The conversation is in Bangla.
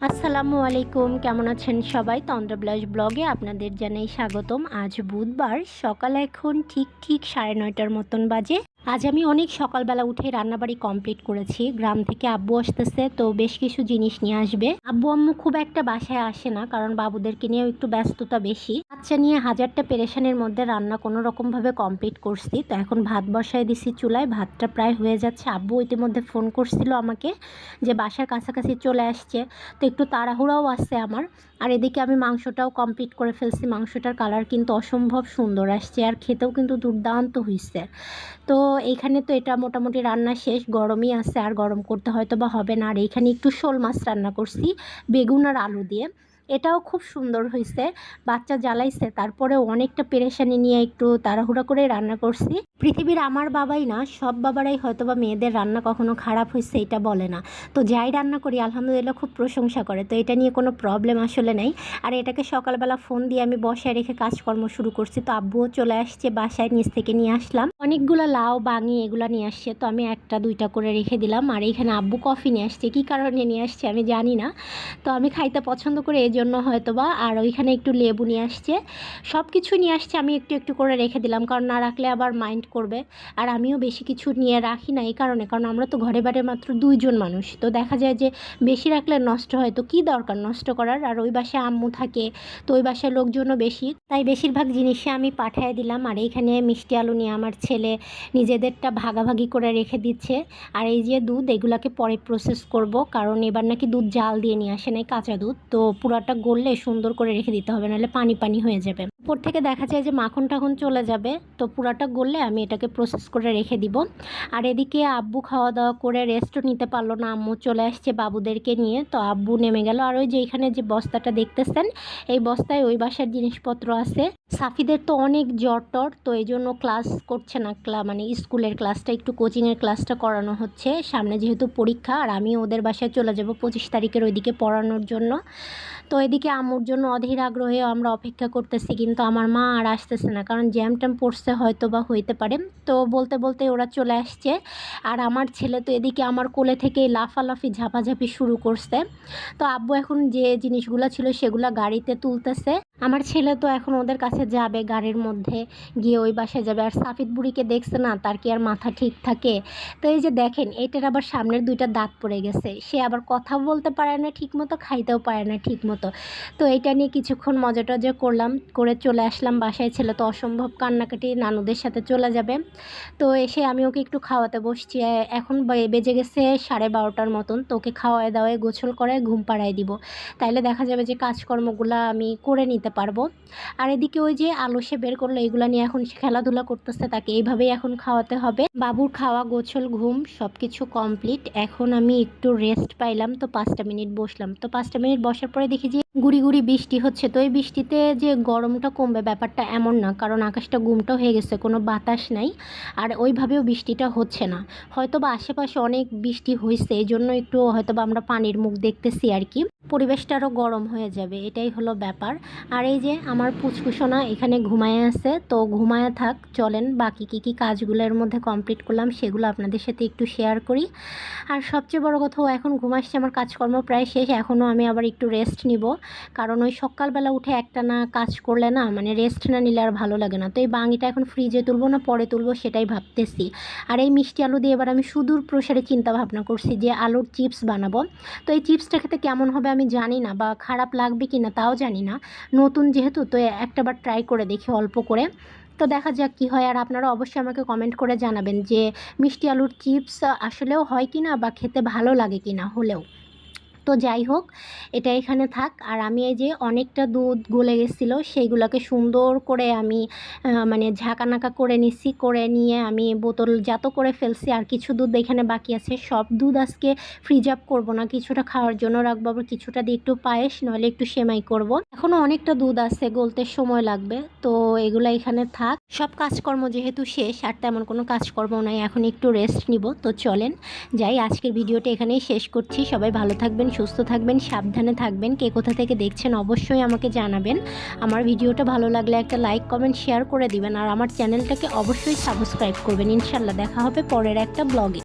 আসসালামু আলাইকুম, কেমন আছেন সবাই? তন্দ্রবিলাস ব্লগে আপনাদের জানাই স্বাগতম। আজ বুধবার সকাল এখন ঠিক ঠিক সাড়ে নয়টার মতন বাজে। আজ আমি অনেক সকালবেলা উঠে রান্নাবাড়ি কমপ্লিট করেছি। গ্রাম থেকে আব্বু আসতেছে, তো বেশ কিছু জিনিস নিয়ে আসবে। আব্বু আম্মু খুব একটা বাসায় আসে না, কারণ বাবুদেরকে নিয়েও একটু ব্যস্ততা বেশি। বাচ্চা নিয়ে হাজারটা পেরেশানের মধ্যে রান্না কোনো রকমভাবে কমপ্লিট করছি। তো এখন ভাত বসায় দিছি চুলায়, ভাতটা প্রায় হয়ে যাচ্ছে। আব্বু ইতিমধ্যে ফোন করছিল আমাকে যে বাসার কাছাকাছি চলে আসছে। তো একটু তাড়াহুড়াও আসছে আমার। আর এদিকে আমি মাংসটাও কমপ্লিট করে ফেলছি। মাংসটার কালার কিন্তু অসম্ভব সুন্দর আসছে, আর খেতেও কিন্তু দুর্দান্ত হয়েছে তো এইখানে তো এটা মোটামুটি রান্না শেষ, গরমই আছে, আর গরম করতে হয়তো বা হবে না। আর এইখানে একটু শোল মাছ রান্না করছি, বেগুন আর আলু দিয়ে। এটাও খুব সুন্দর হয়েছে বাচ্চা জ্বালাইছে তারপরে অনেকটা পেরেশানি নিয়ে একটু তাড়াহুড়া করে রান্না করছি। পৃথিবীর আমার বাবাই না, সব বাবারাই হয়তো বা মেয়েদের রান্না কখনো খারাপ হয়েছে এটা বলে না। তো যাই রান্না করি, আলহামদুলিল্লাহ খুব প্রশংসা করে। তো এটা নিয়ে কোনো প্রবলেম আসলে নেই। আর এটাকে সকালবেলা ফোন দিয়ে আমি বসায় রেখে কাজকর্ম শুরু করছি। তো আব্বুও চলে আসছে বাসায়, নিচ থেকে নিয়ে আসলাম। অনেকগুলো লাউ, বাঙি এগুলো নিয়ে আসছে। তো আমি একটা, দুইটা করে রেখে দিলাম। আর এখানে আব্বু কফি নিয়ে আসছে। কী কারণে নিয়ে আসছে আমি জানি না। তো আমি খাইতে পছন্দ করে, এই জন্য হয়তো বা আর ওইখানে একটু লেবু নিয়ে আসছে। সব কিছু নিয়ে আসছে, আমি একটু একটু করে রেখে দিলাম, কারণ না রাখলে আবার মাইন্ড করবে। আর আমিও বেশি কিছু নিয়ে রাখি না এই কারণে, কারণ আমরা তো ঘরে বাড়ি মাত্র দুইজন মানুষ। তো দেখা যায় যে বেশি রাখলে নষ্ট হয়, তো কী দরকার নষ্ট করার? আর ওই বাসায় আম্মু থাকে, তো ওই বাসায় লোকজনও বেশি। তাই বেশিরভাগ জিনিসই আমি পাঠিয়ে দিলাম, আর এইখানে মিষ্টি আলু নিয়ে আমার ছেলে নিজেদেরটা ভাগাভাগি করে রেখে দিচ্ছে। আর এই যে দুধ, এগুলাকে পরে প্রসেস করব, কারণ এবার নাকি দুধ জাল দিয়ে নিয়ে আসে নাই, কাঁচা দুধ। তো পুরাটা গললে সুন্দর করে রেখে দিতে হবে নাহলে পানি পানি হয়ে যাবে। উপর থেকে দেখা যায় যে মাখন টাখন চলে যাবে, তো পুরাটা গললে আমি এটাকে প্রসেস করে রেখে দিব। আর এদিকে আব্বু খাওয়া দাওয়া করে রেস্টও নিতে পারল না, আম্মু চলে আসছে বাবুদেরকে নিয়ে, তো আব্বু নেমে গেল। আর ওই যে এখানে যে বস্তাটা দেখতেছেন, এই বস্তায় ওই বাসার জিনিসপত্র আছে। সাফিদের তো অনেক জ্বর টর, তো এই জন্য ক্লাস করছে না ক্লা মানে স্কুলের ক্লাসটা একটু কোচিংয়ের ক্লাসটা করানো হচ্ছে। সামনে যেহেতু পরীক্ষা, আর আমি ওদের বাসায় চলে যাব পঁচিশ তারিখের ওইদিকে পড়ানোর জন্য। তো এদিকে আম্মুর জন্য অধীর আগ্রহে আমরা অপেক্ষা করতেছি কিন্তু আমার মা আর আসতেছে না। কারণ জ্যাম ট্যাম পড়ছে হয়তো বা হইতে পারে। তো বলতে বলতে ওরা চলে আসছে। আর আমার ছেলে তো এদিকে আমার কোলে থেকে লাফালাফি, ঝাপাঝাপি শুরু করছে। তো আব্বু এখন যে জিনিসগুলো ছিল সেগুলো গাড়িতে তুলতেছে। আমার ছেলে তো এখন ওদের কাছে যাবে গাড়ির মধ্যে, গিয়ে ওই বাসায় যাবে। আর সাফিদ বুড়িকে দেখছে না, তার কি আর মাথা ঠিক থাকে? তো এই যে দেখেন, এটার আবার সামনের দুইটা দাঁত পড়ে গেছে। সে আবার কথা বলতে পারে না ঠিক মতো খাইতেও পারে না ঠিক মতো তো এটা নিয়ে কিছুক্ষণ মজা টজা করলাম, করে চলে আসলাম বাসায়। ছেলে তো অসম্ভব কান্নাকাটি, নানুদের সাথে চলে যাবে। তো এসে আমি ওকে একটু খাওয়াতে বসছি। এখন বেজে গেছে সাড়ে বারোটার মতন। তো ওকে খাওয়ায় দাওয়ায় গোছল করে ঘুম পাড়ায় দিব। তাইলে দেখা যাবে যে কাজকর্মগুলো আমি করে নিতে পারব। আর এদিকে ওই যে আলো সে বের করল, এগুলো নিয়ে এখন সে খেলাধুলা করতেছে, তাকে এইভাবেই এখন খাওয়াতে হবে। বাবুর খাওয়া, গোছল, ঘুম সব কিছু কমপ্লিট এখন আমি একটু রেস্ট পাইলাম, তো পাঁচটা মিনিট বসলাম। তো পাঁচটা মিনিট বসার পরে দেখি যে গুড়ি গুড়ি বৃষ্টি হচ্ছে, তো এই বৃষ্টিতে যে গরমটা কমবে ব্যাপারটা এমন না, কারণ আকাশটা গুমটা হয়ে গেছে, কোনো বাতাস নাই, আর ওইভাবেও বৃষ্টিটা হচ্ছে না। হয়তো বা আশেপাশে অনেক বৃষ্টি হয়েছে এই জন্য একটু হয়তো বা আমরা পানির মুখ দেখতেছি আর কি। পরিবেশটা আরও গরম হয়ে যাবে, এটাই হলো ব্যাপার। আর এই যে আমার পুচকুসোনা এখানে ঘুমায় আছে, তো ঘুমায় থাক, চলেন বাকি কী কী কাজগুলোর মধ্যে কমপ্লিট করলাম, সেগুলো আপনাদের সাথে একটু শেয়ার করি। আর সবচেয়ে বড় কথা এখন ঘুমাচ্ছে, আমার কাজকর্ম প্রায় শেষ এখনও আমি আবার একটু রেস্ট নিব। কারণ ওই সকালবেলা উঠে একটা না কাজ করলে না মানে রেস্ট না নিলে আর ভালো লাগে না। তো এই বাঙিটা এখন ফ্রিজে তুলবো না, পরে তুলবো সেটাই ভাবতেছি। আর এই মিষ্টি আলু দিয়ে এবার আমি সুদূর প্রসারে চিন্তা ভাবনা করছি যে আলুর চিপস বানাবো। তো এই চিপসটা খেতে কেমন হবে আমি জানি না বা খারাপ লাগবে কি না তাও জানি না। নতুন যেহেতু, তো একটাবার ট্রাই করে দেখি অল্প করে। তো দেখা যাক কী হয়। আর আপনারা অবশ্যই আমাকে কমেন্ট করে জানাবেন যে মিষ্টি আলুর চিপস আসলেও হয় কি না বা খেতে ভালো লাগে কি না হলেও। তো যাই হোক, এটা এখানে থাক। আর আমি এই যে অনেকটা দুধ গলে গেছিল, সেইগুলোকে সুন্দর করে আমি মানে ঝাঁকানাকা করে নিচ্ছি করে নিয়ে আমি বোতল জাত করে ফেলছি। আর কিছু দুধ এখানে বাকি আছে। সব দুধ আজকে ফ্রিজ আপ করব না। কিছুটা খাওয়ার জন্য রাখব, আবার কিছুটা দিয়ে একটু পায়েস, নইলে একটু সেমাই করব। এখনও অনেকটা দুধ আছে, গলতে সময় লাগবে। তো এগুলো এখানে থাক। সব কাজকর্ম যেহেতু শেষ, আর তেমন কোনো কাজকর্ম নাই, এখন একটু রেস্ট নিব। তো চলেন, যাই, আজকের ভিডিওটা এখানেই শেষ করছি। সবাই ভালো থাকবেন সুস্থ থাকবেন, সাবধানে থাকবেন। কে কোথা থেকে দেখছেন অবশ্যই আমাকে জানাবেন। আমার ভিডিওটা ভালো লাগলে একটা লাইক, কমেন্ট, শেয়ার করে দিবেন। আর আমার চ্যানেলটাকে অবশ্যই সাবস্ক্রাইব করবেন। ইনশাল্লাহ দেখা হবে পরের একটা ব্লগে।